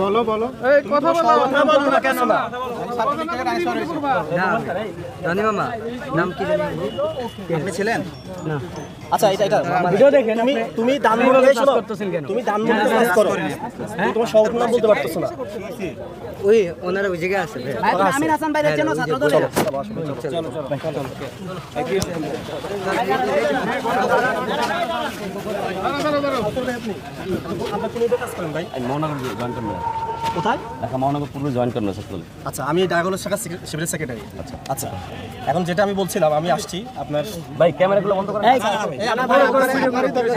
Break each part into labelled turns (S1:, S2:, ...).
S1: বলো বলো।
S2: মামা নাম কি
S3: আপনি ছিলেন আচ্ছা এটা এটা
S2: ভিডিও দেখেন
S3: তুমি
S2: কাজ কেন?
S3: তুমি কাজ করো তুমি তোমার সহজ নাম বলতে পারতেছো না
S2: ওই ওনারা ওই জায়গায় আছে ভাই।
S4: আমির হাসান ভাই চেনো ছাত্র
S5: আমি মহানগর জয়েন করব
S3: কোথায়
S5: ঢাকা জয়েন সকল
S3: আচ্ছা আমি ডায়াগোলো শাখা শিবিরের সেক্রেটারি আচ্ছা। আচ্ছা এখন যেটা আমি বলছিলাম আমি আসছি আপনার
S5: ভাই ক্যামেরাগুলো বন্ধ করেন।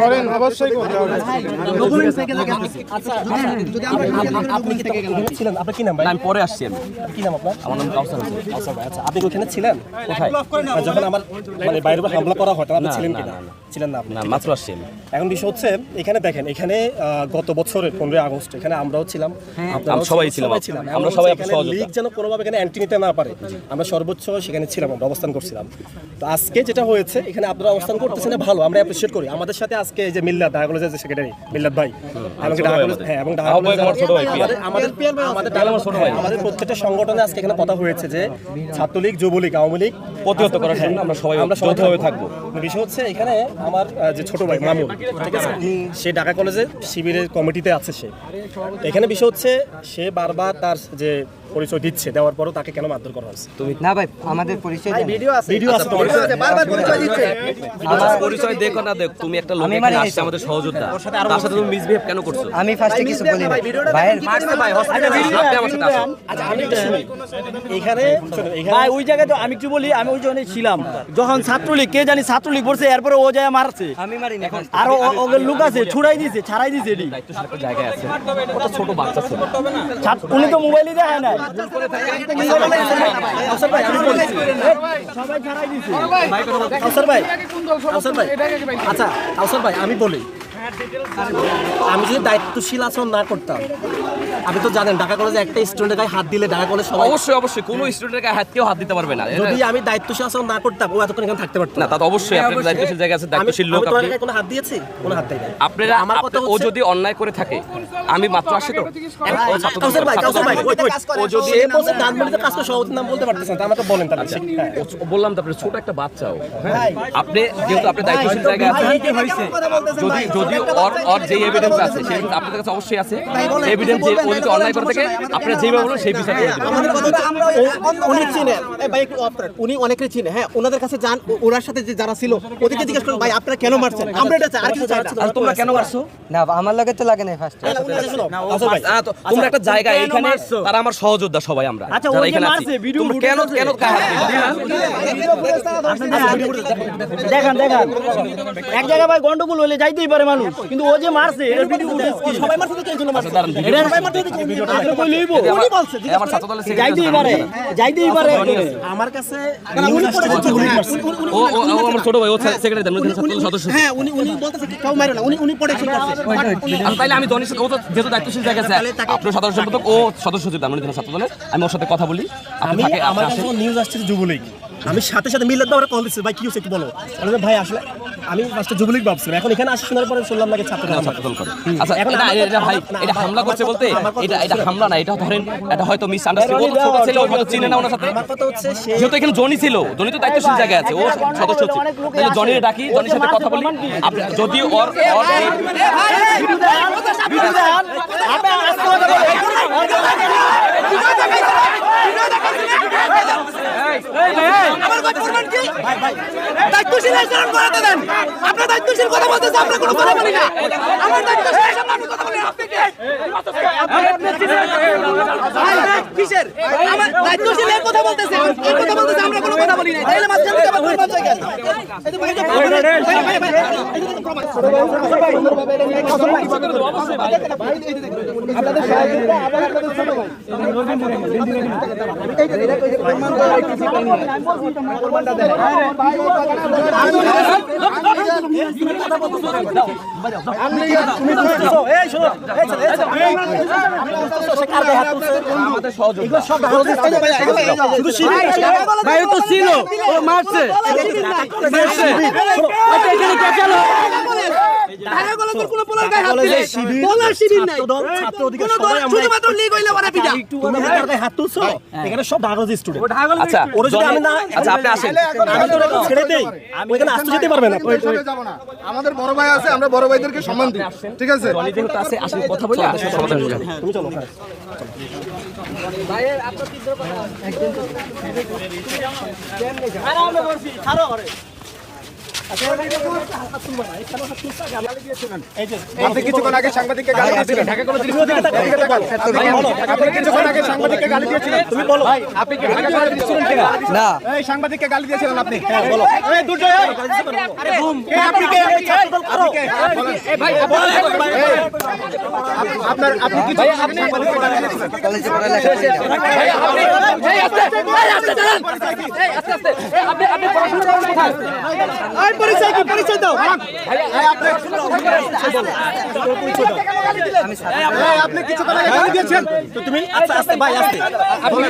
S1: করেন অবশ্যই
S3: আচ্ছা যদি আপনি কি ছিলেন আপনার কি নাম ভাই?
S5: আমি পরে আসছি আমি।
S3: কি নাম আপনার?
S5: আমার নাম কাউসার হোসেন।
S3: আচ্ছা আচ্ছা আপনি ওখানে ছিলেন? কোথায়? আর যখন আমার মানে বাইরের উপর হামলা করা হয় তখন আপনি ছিলেন কিনা?
S5: না, না।
S3: না আপনি
S5: মাত্র আসছি
S3: এখন বিষয় হচ্ছে এখানে দেখেন এখানে গত বছরের পনেরোই আগস্ট এখানে আমরাও ছিলাম। আপনারাও
S5: সবাই ছিলাম। আমরা সবাই
S3: লিগ যেন কোনোভাবে এখানে অ্যান্টি নিতে না পারে। আমরা সর্বোচ্চ সেখানে ছিলাম আমরা অবস্থান করছিলাম। তো আজকে যেটা হয়েছে এখানে আপনারা অবস্থান করতেছেন ভালো আমরা অ্যাপ্রিসিয়েট করি। আমাদের সাথে আজকে এই যে মিল্লাত ডায়াগোলজের যে সেক্রেটারি মিল্লাত ভাই
S5: আমাদের।
S3: হ্যাঁ এবং। আমাদের আমাদের আমাদের ডায়াগোলজ ছোট ভাই। আমাদের প্রত্যেকটা সংগঠনে আজকে এখানে কথা হয়েছে যে ছাত্রলীগ যুবলীগ আওয়ামী লীগ
S5: প্রতিহত করার জন্য আমরা সবাই
S3: আমরা সবাই থাকব। বিষয় হচ্ছে এখানে আমার যে ছোট ভাই মামুন ঠিক আছে? সে ঢাকা কলেজের শিবিরের কমিটিতে আছে সে। এখানে বিষয় হচ্ছে সে বারবার তার যে পরিচয় দিচ্ছে দেওয়ার পরও তাকে কেন মারধর করা হয়েছে?
S2: না ভাই আমাদের পরিচয় জানি।
S3: ভিডিও আছে। তোমার কাছে?
S4: বারবার পরিচয় দিচ্ছে।
S5: আমার পরিচয় দেখো না দেখ তুমি একটা লোক
S2: আমি
S5: এখানে
S2: মানে
S5: আসছে আমাদের সহযোদ্ধা। তার সাথে তুমি মিসবিহেভ কেন করছ?
S2: আমি ফার্স্টে কিছু বলি না ভাইয়ের
S5: আপনি আমার সাথে আসুন
S3: আচ্ছা আমি একটু শুনি। এখানে এখানে
S6: ভাই ওই জায়গায় তো আমি কি বলি আমি ওই জন্য ছিলাম। যখন ছাত্রলীগ কে জানি ছাত্রলীগ পড়ছে এরপরে ও যায় মারছে।
S2: আমি মারি না
S6: আর ওকে লোক আছে ছুড়াই দিছে ছাড়াই দিছে
S5: এডি জায়গা জায়গায় আছে। কত ছোট বাচ্চা ছিল।
S6: উনি তো মোবাইলই দেখায় না সবাই ছাড়াই দিছে।
S3: ভাই ভাই আচ্ছা ভাই আমি বলি। আমি যদি দায়িত্বশীল আচরণ না করতাম আপনি তো জানেন ঢাকা কলেজে একটা স্টুডেন্টের গায়ে হাত দিলে ঢাকা কলেজ সবাই
S5: অবশ্যই অবশ্যই কোনো স্টুডেন্টের গায়ে হাত কেউ হাত দিতে পারবে না
S3: যদি আমি দায়িত্বশীল আচরণ না করতাম ও এতক্ষণ এখানে থাকতে পারতো
S5: না তা তো অবশ্যই আপনার দায়িত্বশীল জায়গা আছে দায়িত্বশীল লোক আপনি
S3: কোনো হাত দিয়েছি কোনো হাত দেয়।
S5: আপনারা
S3: আমার কথা
S5: ও যদি অন্যায় করে থাকে আমি মাত্র আসি তো ও ছাত্র
S3: কাউসার ভাই কাউসার ভাই
S4: করে।
S3: ও যদি সে বলছে ডানমনিতে কাজ করে সভাপতির নাম বলতে পারতেছেন তা আমাকে বলেন তাহলে হ্যাঁ।
S5: ও বললাম তো আপনি ছোট একটা বাচ্চাও হ্যাঁ আপনি যেহেতু আপনি দায়িত্বশীল জায়গায় আছেন যদি যদি ওর যে এভিডেন্স আছে সেই আপনাদের কাছে অবশ্যই আছে এভিডেন্স যে যদি করে থাকে আপনারা যেভাবে বলুন সেই
S4: ও- উনি চিনে এই ভাই একটু উনি অনেকে চিনে হ্যাঁ ওনাদের কাছে যান ওনার সাথে যে যারা ছিল ওদেরকে জিজ্ঞেস করুন ভাই আপনারা কেন মারছেন আমরা এটা চাই আর কিছু চাই না।
S5: আর তোমরা কেন মারছো
S2: না আমার লগে তো লাগে না ফার্স্টে
S3: আচ্ছা,
S5: তোমরা একটা জায়গা এখানে তারা আমার সহযোদ্ধা সবাই আমরা
S6: আচ্ছা,
S5: যারা
S6: ওই যে
S5: এখানে আছি
S6: মারছে, ভিডিও
S5: তোমরা কেন কেন?
S6: দেখান দেখান এক জায়গায় ভাই গন্ডগোল হলে যাইতেই পারে মানুষ কিন্তু ও যে মারছে এটা ভিডিও কি
S4: সবাই মারছে তো মারছে?
S5: দাঁড়ান, ভিডিও-
S6: এটা সবাই আপনি কই লইব
S4: উনি বলছে
S5: আমার ছাত্র দলের
S6: যাইতেই
S5: secretary
S6: পারে যাইতেই পারে।
S3: আমার কাছে
S4: উনি পড়েছে, উনি মারছে। উনি- উনি-
S5: ও ও আমার ছোট ভাই ও সেক্রেটারি দেন ছাত্র দলের সদস্য।
S4: হ্যাঁ উনি উনি বলতেছে কি কেউ মারে না উনি উনি প্রোটেকশন করছে
S5: আর তাইলে আমি ও তো যেহেতু দায়িত্বশীল জায়গা আছে আপনার সাধারণ সম্পাদক ও সদস্য ছাত্র দলের আমি ওর সাথে কথা বলি।
S3: আমি আমার কাছে নিউজ আসছে যুবলীগ। আমি সাথে সাথে মিল্লাত দাওয়ারে কল দিচ্ছি ভাই কি হচ্ছে একটু বলো আমি ভাই আসলে আমি ফার্স্টে যুবলীগ ভাবছিলাম এখন এখানে আসি শোনার পরে শুনলাম নাকি ছাত্র
S5: না, ছাত্র করে। আচ্ছা
S3: এখন
S5: এটা ভাই এটা হামলা করছে বলতে এটা এটা হামলা না এটা ধরেন এটা হয়তো মিস আন্ডারস্ট্যান্ডিং ও ছোট ছেলে ও হয়তো চিনে না ওনার সাথে
S3: আমার কথা হচ্ছে সে
S5: যেহেতু এখানে জনি ছিল জনি তো দায়িত্বশীল জায়গায় আছে ও সদস্য ছিল তাহলে জনিরে ডাকি জনির সাথে কথা বলি আপনি যদি ওর ওর
S4: দায়িত্বশীল আচরণ করাতে দেন। আপনার দায়িত্বশীল কথা বলতেছে আমরা কোনো কথা বলি না। আমার দায়িত্বশীল আপনি কথা বলেন আপনি কে? কিসের? আমার দায়িত্বশীল কথা বলতেছে এই কথা বলতেছে বলি না তাহলে মাঝখান থেকে আবার প্রমাণ চাই কেন এই
S2: তো ছিল ও মারছে আচ্ছা এখানে কে চলো
S4: ঢাকা কলেজের কোনো পোলার গায়ে হাত দিলে? পোলার শিবির নাই।
S3: ছাত্র অধিকার সবাই আমরা
S4: শুধুমাত্র লীগ হইলে ওরা পিটা
S3: তুমি কার গায়ে হাত তুলছো? এখানে সব ঢাকা স্টুডেন্ট
S5: আচ্ছা
S3: ওরা যদি আমি না
S5: আচ্ছা আপনি আসেন।
S3: আমি তো ছেড়ে দেই। ওইখানে আসতে যেতে পারবে না।
S1: চলে যাব না। আমাদের বড় ভাই আছে আমরা বড় ভাইদেরকে সম্মান দিই। ঠিক আছে?
S5: দলে যেহেতু আছে আসেন কথা বলে। আমাদের সাথে সমাধান হয়ে যাবে
S3: তুমি চলো। হ্যাঁ।
S1: আপনি কিছুক্ষণ আগে সাংবাদিককে গালি দিয়েছিলেন। আপনি কিছুক্ষণ আগে সাংবাদিককে গালি দিয়েছিলেন তুমি বলো আপনি
S2: না
S1: এই সাংবাদিককে গালি দিয়েছিলেন আপনি হ্যাঁ
S3: বলো
S1: আপনি আপনি আপনার আপনি কিছু সাংবাদিককে গালি দিয়েছিলেন
S2: কলেজে
S4: পরিচয় কি পরিচয় দাও
S1: আপনি কিছুক্ষণ আগে গালি দিয়েছেন
S3: তো তুমি আচ্ছা আস্তে ভাই আস্তে আচ্ছা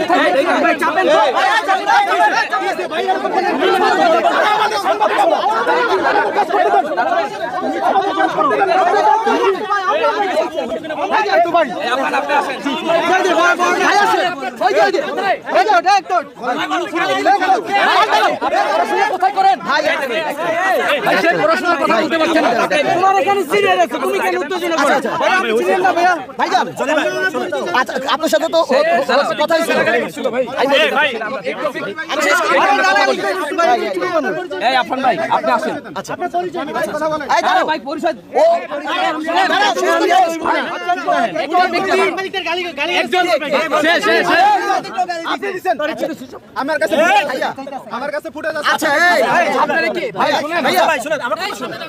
S3: আপনার সাথে তো কথা হয়েছিল
S5: এই আফান ভাই আপনি আসেন ভাই পরিচয়
S1: আমার কাছে আমার কাছে ফুটে আছে
S3: আচ্ছা এই ভাই ভাই শুনেন আমার কথা শুনেন